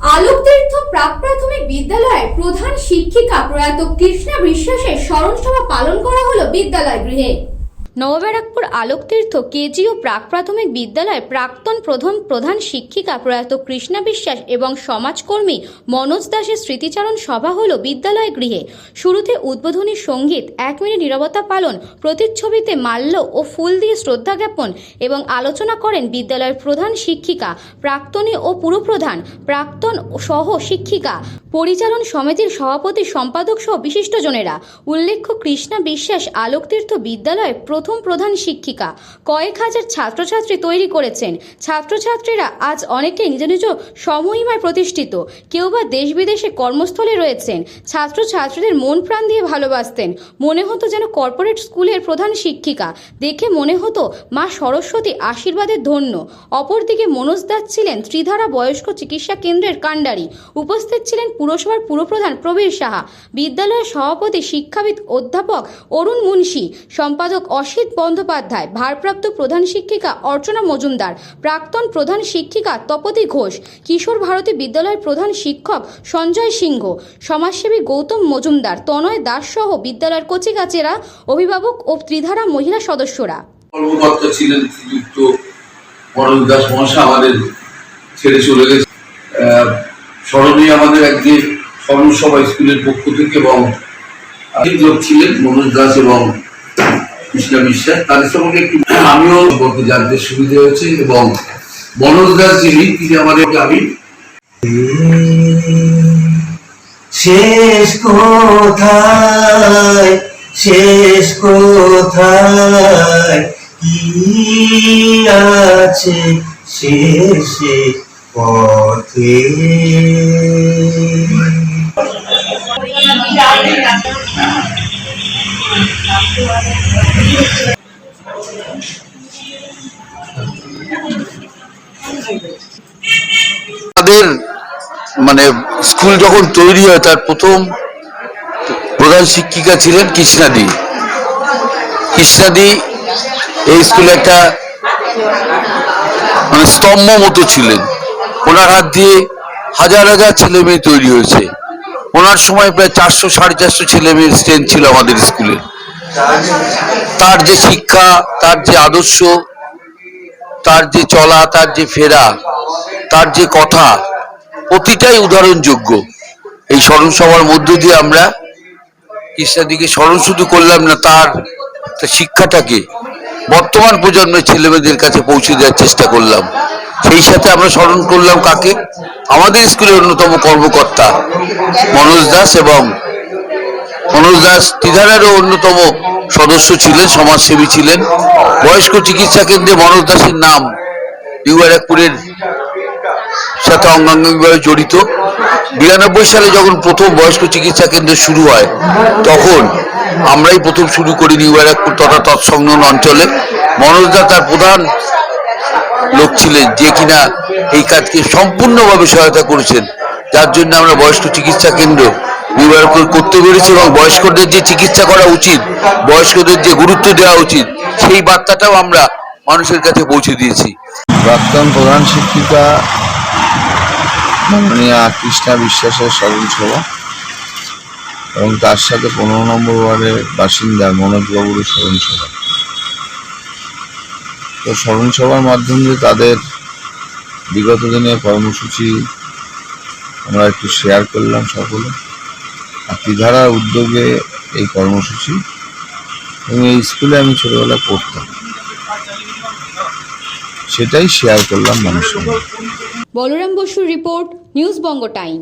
আলোকতীর্থ প্রাক প্রাথমিক বিদ্যালয়ের প্রধান শিক্ষিকা প্রয়াত কৃষ্ণা বিশ্বাসের স্মরণ সভা পালন করা হলো বিদ্যালয় গৃহে। নবব্যারাকপুর আলোকতীর্থ কেজি ও প্রাক প্রাথমিক বিদ্যালয়ের প্রাক্তন প্রথম প্রধান শিক্ষিকা প্রয়াত কৃষ্ণা বিশ্বাস এবং সমাজকর্মী মনোজ দাসের স্মৃতিচারণ সভা হল বিদ্যালয় গৃহে। শুরুতে উদ্বোধনী সংগীত, এক মিনিট নিরবতা পালন, প্রতিচ্ছবিতে মাল্য ও ফুল দিয়ে শ্রদ্ধা জ্ঞাপন এবং আলোচনা করেন বিদ্যালয়ের প্রধান শিক্ষিকা, প্রাক্তনী ও পুরপ্রধান, প্রাক্তন সহ শিক্ষিকা। পরিচালন সমিতির সভাপতি সম্পাদক সহ বিশিষ্টজনেরা উল্লেখ্য, কৃষ্ণা বিশ্বাস আলোকতীর্থ বিদ্যালয়ের প্রথম প্রধান শিক্ষিকা। কয়েক হাজার ছাত্রছাত্রী তৈরি করেছেন। ছাত্রছাত্রীরা আজ অনেকে নিজ নিজ সমহিমায় প্রতিষ্ঠিত। কেউ বা দেশ বিদেশে কর্মস্থলে রয়েছেন। ছাত্রছাত্রীদের মন প্রাণ দিয়ে ভালোবাসতেন। মনে হতো যেন কর্পোরেট স্কুলের প্রধান শিক্ষিকা। দেখে মনে হতো মা সরস্বতী আশীর্বাদের ধন্য। অপরদিকে মনোজ দাস ছিলেন ত্রিধারা বয়স্ক চিকিৎসা কেন্দ্রের কাণ্ডারি। উপস্থিত ছিলেন পুরসভার পুরপ্রধান প্রবীর সাহা। বিদ্যালয়ের সভাপতি শিক্ষাবিদ অধ্যাপক অরুণ মুন্সি। সম্পাদক অসিত বন্দ্যোপাধ্যায়, ভারপ্রাপ্ত প্রধান শিক্ষিকা অর্চনা মজুমদার, প্রাক্তন প্রধান শিক্ষিকা তপতি ঘোষ, কিশোর ভারতী বিদ্যালয়ের প্রধান শিক্ষক সঞ্জয় সিংহ, সমাজসেবী গৌতম মজুমদার, তনয় দাস সহ বিদ্যালয়ের কচিকাচেরা অভিভাবক ও ত্রিধারা মহিলা সদস্যরা। ছিলেন আমাদের ছেড়ে চলে গেছে। স্মরণীয় আমাদের একদিন স্মরণ সভা স্কুলের পক্ষ থেকে এবং ছিলেন মনোজ দাস এবং কৃষ্ণা বিশ্বাস তাদের সঙ্গে একটু আমিও বলতে জানতে সুবিধা হয়েছে এবং মনোজ দাস যিনি তিনি আমাদের আমি শেষ কোথায়? শেষ কোথায়? কি আছে শেষে পথে? আমাদের মানে স্কুল যখন তৈরি হয়, তার প্রথম প্রধান শিক্ষিকা ছিলেন কৃষ্ণাদি। কৃষ্ণাদি এই স্কুলে একটা মানে স্তম্ভ মতো ছিলেন। ওনার হাত দিয়ে হাজার হাজার ছেলে মেয়ে তৈরি হয়েছে। ওনার সময় প্রায় চারশো, সাড়ে চারশো ছেলে মেয়ের স্ট্রেন্থ ছিল আমাদের স্কুলে। তার যে শিক্ষা, তার যে আদর্শ, তার যে চলা, তার যে ফেরা, তার যে কথা, প্রতিটাই উদাহরণযোগ্য। এই স্মরণ সভার মধ্য দিয়ে আমরা কৃষ্ণাদিকে স্মরণ শুধু করলাম না, তার শিক্ষাটাকে বর্তমান প্রজন্মের ছেলেমেয়েদের কাছে পৌঁছে দেওয়ার চেষ্টা করলাম। সেই সাথে আমরা স্মরণ করলাম কাকে? আমাদের স্কুলের অন্যতম কর্মকর্তা মনোজ দাস এবং মনোজ দাস ত্রিধারারও অন্যতম সদস্য ছিলেন, সমাজসেবী ছিলেন। বয়স্ক চিকিৎসা কেন্দ্রে মনোজ দাসের নাম নিউ সাথে অঙ্গাঙ্গিভাবে জড়িত। বিরানব্বই সালে যখন প্রথম বয়স্ক চিকিৎসা কেন্দ্র শুরু হয়, তখন আমরাই প্রথম শুরু করি নিউ ব্যারাকপুর তথা তৎসংলগ্ন অঞ্চলে। মনোজ দা তার প্রধান লোক ছিলেন, যে কিনা এই কাজকে সম্পূর্ণভাবে সহায়তা করেছেন। যার জন্য আমরা বয়স্ক চিকিৎসা কেন্দ্র করতে পেরেছি এবং বয়স্কদের যে চিকিৎসা করা উচিত, বয়স্কদের যে গুরুত্ব দেওয়া উচিত, সেই বার্তাটাও আমরা মানুষের কাছে পৌঁছে দিয়েছি। প্রাক্তন প্রধান শিক্ষিকা মাননীয়া কৃষ্ণা বিশ্বাসের স্মরণ সভা এবং তার সাথে পনেরো নম্বর ওয়ার্ডের বাসিন্দা মনোজবাবুর স্মরণ সভা তো স্মরণ সভার মাধ্যমে তাদের বিগত দিনের কর্মসূচি আমরা একটু শেয়ার করলাম সকলে। ত্রিধারার উদ্যোগে এই কর্মসূচি এবং এই স্কুলে আমি ছোটবেলা পড়তাম। সেটাই শেয়ার করলাম মানুষের বলরাম বসুর রিপোর্ট নিউজ বঙ্গ টাইম